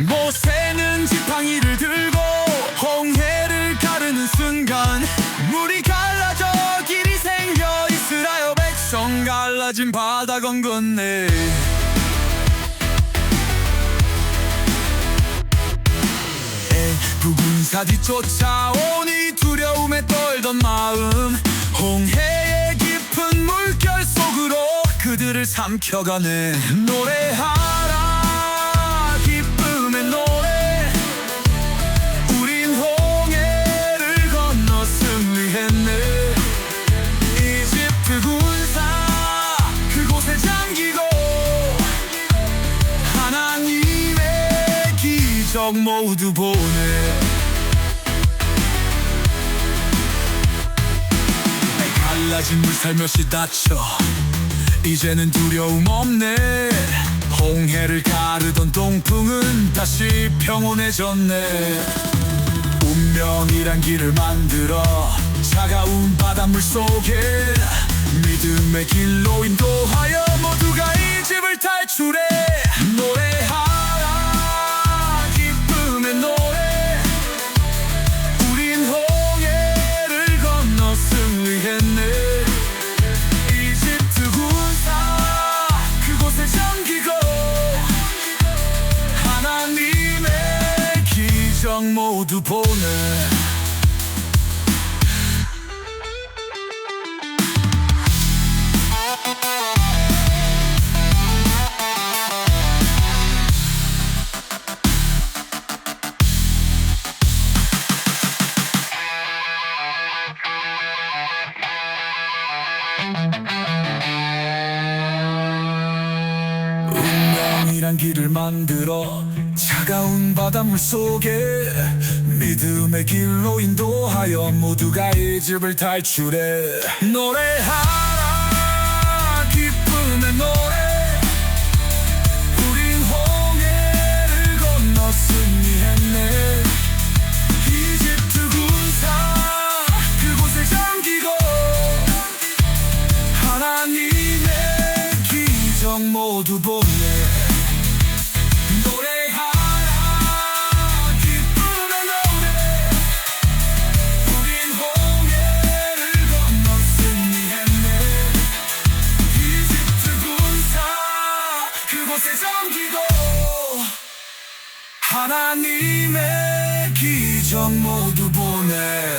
모세는 지팡이를 들고 홍해를 가르는 순간 물이 갈라져 길이 생겨 이스라엘 백성 갈라진 바다 건넜네. 부군사 뒤쫓아오니 두려움에 떨던 마음. 홍해의 깊은 물결 속으로 그들을 삼켜가네. 노래하 기적 모두 보네 갈라진 물 살며시 닫혀 이제는 두려움 없네. 홍해를 가르던 동풍은 다시 평온해졌네. 운명이란 길을 만들어 차가운 바닷물 속에 믿음의 길로 인도하여 모두가 이 집을 탈출해 기적 모두 보내 운명이란 길을 만들어 차가운 바닷물 속에 믿음의 길로 인도하여 모두가 이 집을 탈출해. 노래하라 기쁨의 노래. 우린 홍해를 건너 승리했네. 이집트 군사 그곳에 잠기고 하나님의 기적 모두 보네 그곳에 잠기고 하나님의 기적 모두 보내